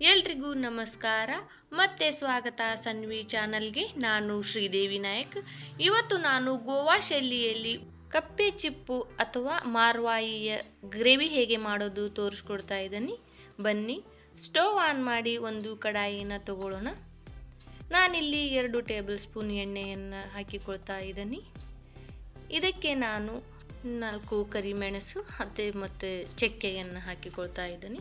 ಎಲ್ರಿಗೂ ನಮಸ್ಕಾರ. ಮತ್ತೆ ಸ್ವಾಗತ ಸನ್ವಿ ಚಾನಲ್ಗೆ. ನಾನು ಶ್ರೀದೇವಿ ನಾಯಕ್. ಇವತ್ತು ನಾನು ಗೋವಾ ಶೈಲಿಯಲ್ಲಿ ಕಪ್ಪೆ ಚಿಪ್ಪು ಅಥವಾ ಮಾರ್ವಾಯಿಯ ಗ್ರೇವಿ ಹೇಗೆ ಮಾಡೋದು ತೋರಿಸ್ಕೊಡ್ತಾ ಇದ್ದೀನಿ. ಬನ್ನಿ, ಸ್ಟವ್ ಆನ್ ಮಾಡಿ ಒಂದು ಕಡಾಯಿನ ತಗೊಳ್ಳೋಣ. ನಾನಿಲ್ಲಿ ಎರಡು ಟೇಬಲ್ ಸ್ಪೂನ್ ಎಣ್ಣೆಯನ್ನು ಹಾಕಿಕೊಳ್ತಾ ಇದ್ದೀನಿ. ಇದಕ್ಕೆ ನಾನು ನಾಲ್ಕು ಕರಿಮೆಣಸು ಮತ್ತು ಮತ್ತು ಚಕ್ಕೆಯನ್ನು ಹಾಕಿಕೊಳ್ತಾ ಇದ್ದೀನಿ.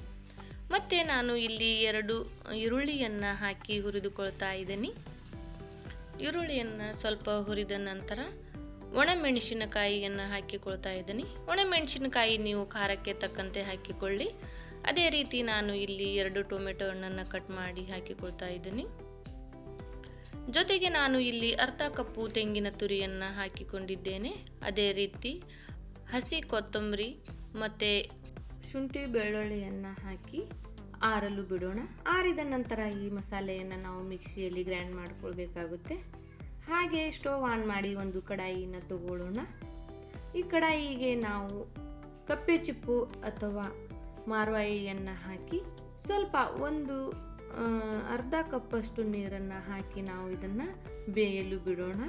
ಮತ್ತು ನಾನು ಇಲ್ಲಿ ಎರಡು ಈರುಳ್ಳಿಯನ್ನು ಹಾಕಿ ಹುರಿದುಕೊಳ್ತಾ ಇದ್ದೀನಿ. ಈರುಳ್ಳಿಯನ್ನು ಸ್ವಲ್ಪ ಹುರಿದ ನಂತರ ಒಣಮೆಣಸಿನಕಾಯಿಯನ್ನು ಹಾಕಿಕೊಳ್ತಾ ಇದ್ದೀನಿ. ಒಣಮೆಣಸಿನಕಾಯಿ ನೀವು ಖಾರಕ್ಕೆ ತಕ್ಕಂತೆ ಹಾಕಿಕೊಳ್ಳಿ. ಅದೇ ರೀತಿ ನಾನು ಇಲ್ಲಿ ಎರಡು ಟೊಮೆಟೊ ಹಣ್ಣನ್ನು ಕಟ್ ಮಾಡಿ ಹಾಕಿಕೊಳ್ತಾ ಇದ್ದೀನಿ. ಜೊತೆಗೆ ನಾನು ಇಲ್ಲಿ ಅರ್ಧ ಕಪ್ಪು ತೆಂಗಿನ ತುರಿಯನ್ನು ಹಾಕಿಕೊಂಡಿದ್ದೇನೆ. ಅದೇ ರೀತಿ ಹಸಿ ಕೊತ್ತಂಬರಿ ಮತ್ತು ಶುಂಠಿ ಬೆಳ್ಳುಳ್ಳಿಯನ್ನು ಹಾಕಿ ಆರಲು ಬಿಡೋಣ. ಆರಿದ ನಂತರ ಈ ಮಸಾಲೆಯನ್ನು ನಾವು ಮಿಕ್ಸಿಯಲ್ಲಿ ಗ್ರೈಂಡ್ ಮಾಡ್ಕೊಳ್ಬೇಕಾಗುತ್ತೆ. ಹಾಗೆ ಸ್ಟೋವ್ ಆನ್ ಮಾಡಿ ಒಂದು ಕಡಾಯಿನ ತಗೊಳ್ಳೋಣ. ಈ ಕಡಾಯಿಗೆ ನಾವು ಕಪ್ಪೆ ಚಿಪ್ಪು ಅಥವಾ ಮಾರ್ವಾಯಿಯನ್ನು ಹಾಕಿ ಸ್ವಲ್ಪ ಒಂದು ಅರ್ಧ ಕಪ್ಪಷ್ಟು ನೀರನ್ನು ಹಾಕಿ ನಾವು ಇದನ್ನು ಬೇಯಲು ಬಿಡೋಣ.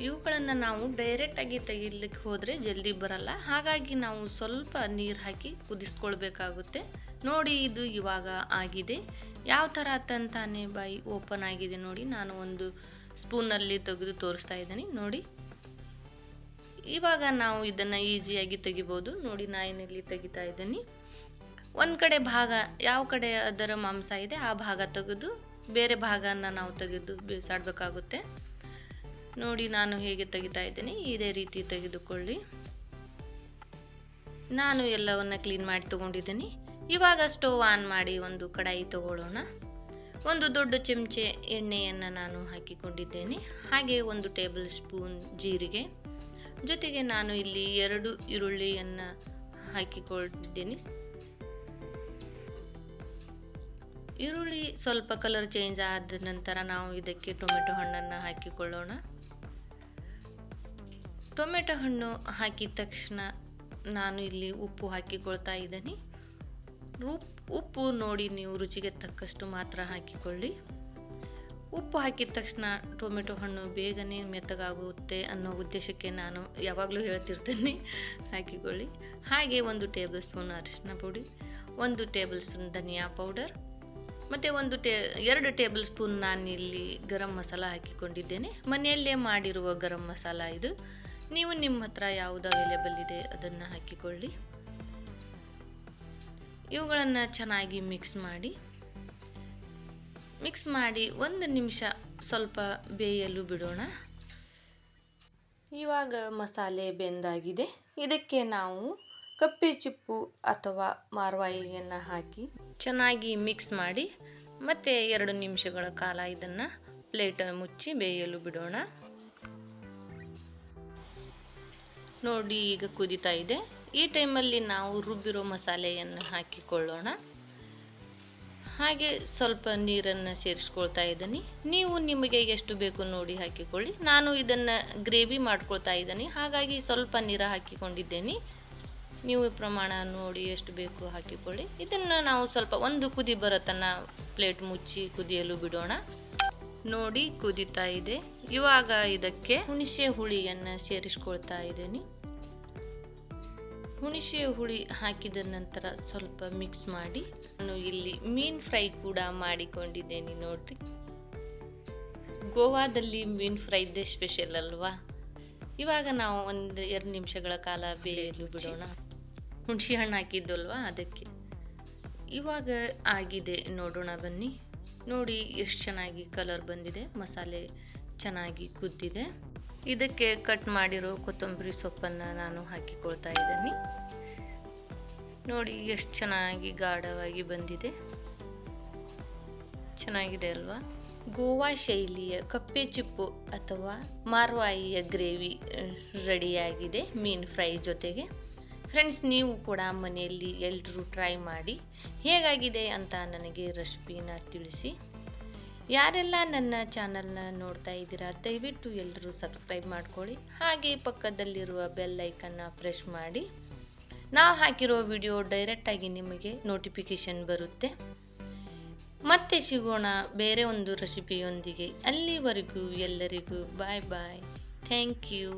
ಇವುಗಳನ್ನು ನಾವು ಡೈರೆಕ್ಟಾಗಿ ತೆಗಿಲಿಕ್ಕೆ ಹೋದರೆ ಜಲ್ದಿ ಬರಲ್ಲ. ಹಾಗಾಗಿ ನಾವು ಸ್ವಲ್ಪ ನೀರು ಹಾಕಿ ಕುದಿಸ್ಕೊಳ್ಬೇಕಾಗುತ್ತೆ. ನೋಡಿ ಇದು ಇವಾಗ ಆಗಿದೆ. ಯಾವ ಥರ ತಂತಾನೆ ಬಾಯಿ ಓಪನ್ ಆಗಿದೆ ನೋಡಿ. ನಾನು ಒಂದು ಸ್ಪೂನಲ್ಲಿ ತೆಗೆದು ತೋರಿಸ್ತಾ ಇದ್ದೀನಿ. ನೋಡಿ. ಇವಾಗ ನಾವು ಇದನ್ನು ಈಸಿಯಾಗಿ ತೆಗಿಬೋದು. ನೋಡಿ ನಾಯಿನಲ್ಲಿ ತೆಗಿತಾ ಇದ್ದೀನಿ. ಒಂದು ಕಡೆ ಭಾಗ, ಯಾವ ಕಡೆ ಅದರ ಮಾಂಸ ಇದೆ, ಆ ಭಾಗ ತೆಗೆದು ಬೇರೆ ಭಾಗನ ನಾವು ತೆಗೆದು ಬೇಸಾಡಬೇಕಾಗುತ್ತೆ. ನೋಡಿ ನಾನು ಹೇಗೆ ತೆಗಿತಾ ಇದ್ದೀನಿ. ಇದೇ ರೀತಿ ತೆಗೆದುಕೊಳ್ಳಿ. ನಾನು ಎಲ್ಲವನ್ನು ಕ್ಲೀನ್ ಮಾಡಿ ತಗೊಂಡಿದ್ದೀನಿ. ಇವಾಗ ಸ್ಟೋವ್ ಆನ್ ಮಾಡಿ ಒಂದು ಕಡಾಯಿ ತಗೊಳ್ಳೋಣ. ಒಂದು ದೊಡ್ಡ ಚಮಚೆ ಎಣ್ಣೆಯನ್ನು ನಾನು ಹಾಕಿಕೊಂಡಿದ್ದೇನೆ. ಹಾಗೆ ಒಂದು ಟೇಬಲ್ ಸ್ಪೂನ್ ಜೀರಿಗೆ. ಜೊತೆಗೆ ನಾನು ಇಲ್ಲಿ ಎರಡು ಈರುಳ್ಳಿಯನ್ನು ಹಾಕಿಕೊಂಡಿದ್ದೇನೆ. ಈರುಳ್ಳಿ ಸ್ವಲ್ಪ ಕಲರ್ ಚೇಂಜ್ ಆದ ನಂತರ ನಾವು ಇದಕ್ಕೆ ಟೊಮೆಟೊ ಹಣ್ಣನ್ನು ಹಾಕಿಕೊಳ್ಳೋಣ. ಟೊಮೆಟೊ ಹಣ್ಣು ಹಾಕಿದ ತಕ್ಷಣ ನಾನು ಇಲ್ಲಿ ಉಪ್ಪು ಹಾಕಿಕೊಳ್ತಾ ಇದ್ದೀನಿ. ಉಪ್ ಉಪ್ಪು ನೋಡಿ ನೀವು ರುಚಿಗೆ ತಕ್ಕಷ್ಟು ಮಾತ್ರ ಹಾಕಿಕೊಳ್ಳಿ. ಉಪ್ಪು ಹಾಕಿದ ತಕ್ಷಣ ಟೊಮೆಟೊ ಹಣ್ಣು ಬೇಗನೆ ಮೆತ್ತಗಾಗುತ್ತೆ ಅನ್ನೋ ಉದ್ದೇಶಕ್ಕೆ ನಾನು ಯಾವಾಗಲೂ ಹೇಳ್ತಿರ್ತೀನಿ. ಹಾಕಿಕೊಳ್ಳಿ. ಹಾಗೆ ಒಂದು ಟೇಬಲ್ ಸ್ಪೂನ್ ಅರಿಶಿನ ಪುಡಿ, ಒಂದು ಟೇಬಲ್ ಸ್ಪೂನ್ ಧನಿಯಾ ಪೌಡರ್, ಮತ್ತು ಒಂದು ಟೇ, ಎರಡು ಟೇಬಲ್ ಸ್ಪೂನ್ ನಾನು ಇಲ್ಲಿ ಗರಂ ಮಸಾಲ ಹಾಕಿಕೊಂಡಿದ್ದೇನೆ. ಮನೆಯಲ್ಲೇ ಮಾಡಿರುವ ಗರಂ ಮಸಾಲ ಇದು. ನೀವು ನಿಮ್ಮ ಹತ್ರ ಯಾವುದು ಅವೈಲೇಬಲ್ ಇದೆ ಅದನ್ನು ಹಾಕಿಕೊಳ್ಳಿ. ಇವುಗಳನ್ನು ಚೆನ್ನಾಗಿ ಮಿಕ್ಸ್ ಮಾಡಿ. ಮಿಕ್ಸ್ ಮಾಡಿ ಒಂದು ನಿಮಿಷ ಸ್ವಲ್ಪ ಬೇಯಲು ಬಿಡೋಣ. ಇವಾಗ ಮಸಾಲೆ ಬೆಂದಾಗಿದೆ. ಇದಕ್ಕೆ ನಾವು ಕಪ್ಪೆ ಚಿಪ್ಪು ಅಥವಾ ಮಾರ್ವಾಯಿಯನ್ನು ಹಾಕಿ ಚೆನ್ನಾಗಿ ಮಿಕ್ಸ್ ಮಾಡಿ ಮತ್ತೆ ಎರಡು ನಿಮಿಷಗಳ ಕಾಲ ಇದನ್ನು ಪ್ಲೇಟ್ ಮುಚ್ಚಿ ಬೇಯಲು ಬಿಡೋಣ. ನೋಡಿ ಈಗ ಕುದೀತಾ ಇದೆ. ಈ ಟೈಮಲ್ಲಿ ನಾವು ರುಬ್ಬಿರೋ ಮಸಾಲೆಯನ್ನು ಹಾಕಿಕೊಳ್ಳೋಣ. ಹಾಗೆ ಸ್ವಲ್ಪ ನೀರನ್ನು ಸೇರಿಸ್ಕೊಳ್ತಾ ಇದ್ದೀನಿ. ನೀವು ನಿಮಗೆ ಎಷ್ಟು ಬೇಕು ನೋಡಿ ಹಾಕಿಕೊಳ್ಳಿ. ನಾನು ಇದನ್ನು ಗ್ರೇವಿ ಮಾಡ್ಕೊಳ್ತಾ ಇದ್ದೀನಿ. ಹಾಗಾಗಿ ಸ್ವಲ್ಪ ನೀರ ಹಾಕಿಕೊಂಡಿದ್ದೇನೆ. ನೀವು ಪ್ರಮಾಣ ನೋಡಿ ಎಷ್ಟು ಬೇಕು ಹಾಕಿಕೊಳ್ಳಿ. ಇದನ್ನು ನಾವು ಸ್ವಲ್ಪ ಒಂದು ಕುದಿ ಬರತನ ಪ್ಲೇಟ್ ಮುಚ್ಚಿ ಕುದಿಯಲು ಬಿಡೋಣ. ನೋಡಿ ಕುದಿತಾ ಇದೆ. ಇವಾಗ ಇದಕ್ಕೆ ಹುಣಸೆ ಹುಳಿಯನ್ನು ಸೇರಿಸ್ಕೊಳ್ತಾ ಇದ್ದೀನಿ. ಹುಣಸೆ ಹುಳಿ ಹಾಕಿದ ನಂತರ ಸ್ವಲ್ಪ ಮಿಕ್ಸ್ ಮಾಡಿ ನಾನು ಇಲ್ಲಿ ಮೀನ್ ಫ್ರೈ ಕೂಡ ಮಾಡಿಕೊಂಡಿದ್ದೇನೆ ನೋಡ್ರಿ. ಗೋವಾದಲ್ಲಿ ಮೀನ್ ಫ್ರೈದೇ ಸ್ಪೆಷಲ್ ಅಲ್ವಾ? ಇವಾಗ ನಾವು ಒಂದು ಎರಡು ನಿಮಿಷಗಳ ಕಾಲ ಬೇಯಲು ಬಿಡೋಣ. ಹುಣಸೆ ಹಣ್ಣು ಹಾಕಿದ್ದಲ್ವಾ ಅದಕ್ಕೆ. ಇವಾಗ ಆಗಿದೆ ನೋಡೋಣ ಬನ್ನಿ. ನೋಡಿ ಎಷ್ಟು ಚೆನ್ನಾಗಿ ಕಲರ್ ಬಂದಿದೆ, ಮಸಾಲೆ ಚೆನ್ನಾಗಿ ಕುದ್ದಿದೆ. ಇದಕ್ಕೆ ಕಟ್ ಮಾಡಿರೋ ಕೊತ್ತಂಬರಿ ಸೊಪ್ಪನ್ನು ನಾನು ಹಾಕಿಕೊಳ್ತಾ ಇದ್ದೀನಿ. ನೋಡಿ ಎಷ್ಟು ಚೆನ್ನಾಗಿ ಗಾಢವಾಗಿ ಬಂದಿದೆ. ಚೆನ್ನಾಗಿದೆ ಅಲ್ವಾ? ಗೋವಾ ಶೈಲಿಯ ಕಪ್ಪೆ ಚಿಪ್ಪು ಅಥವಾ ಮಾರ್ವಾಯಿಯ ಗ್ರೇವಿ ರೆಡಿಯಾಗಿದೆ ಮೀನು ಫ್ರೈ ಜೊತೆಗೆ. ಫ್ರೆಂಡ್ಸ್ ನೀವು ಕೂಡ ಮನೆಯಲ್ಲಿ ಎಲ್ಲರೂ ಟ್ರೈ ಮಾಡಿ ಹೇಗಾಗಿದೆ ಅಂತ ನನಗೆ ರೆಸಿಪಿನ ತಿಳಿಸಿ. ಯಾರೆಲ್ಲ ನನ್ನ ಚಾನಲ್ನ ನೋಡ್ತಾ ಇದ್ದೀರಾ, ದಯವಿಟ್ಟು ಎಲ್ಲರೂ ಸಬ್ಸ್ಕ್ರೈಬ್ ಮಾಡ್ಕೊಳ್ಳಿ. ಹಾಗೆ ಪಕ್ಕದಲ್ಲಿರುವ ಬೆಲ್ ಐಕನ್ನ ಪ್ರೆಸ್ ಮಾಡಿ. ನಾವು ಹಾಕಿರೋ ವಿಡಿಯೋ ಡೈರೆಕ್ಟಾಗಿ ನಿಮಗೆ ನೋಟಿಫಿಕೇಷನ್ ಬರುತ್ತೆ. ಮತ್ತೆ ಸಿಗೋಣ ಬೇರೆ ಒಂದು ರೆಸಿಪಿಯೊಂದಿಗೆ ಅಲ್ಲಿವರೆಗೂ ಎಲ್ಲರಿಗೂ ಬಾಯ್ ಬಾಯ್ ಥ್ಯಾಂಕ್ ಯು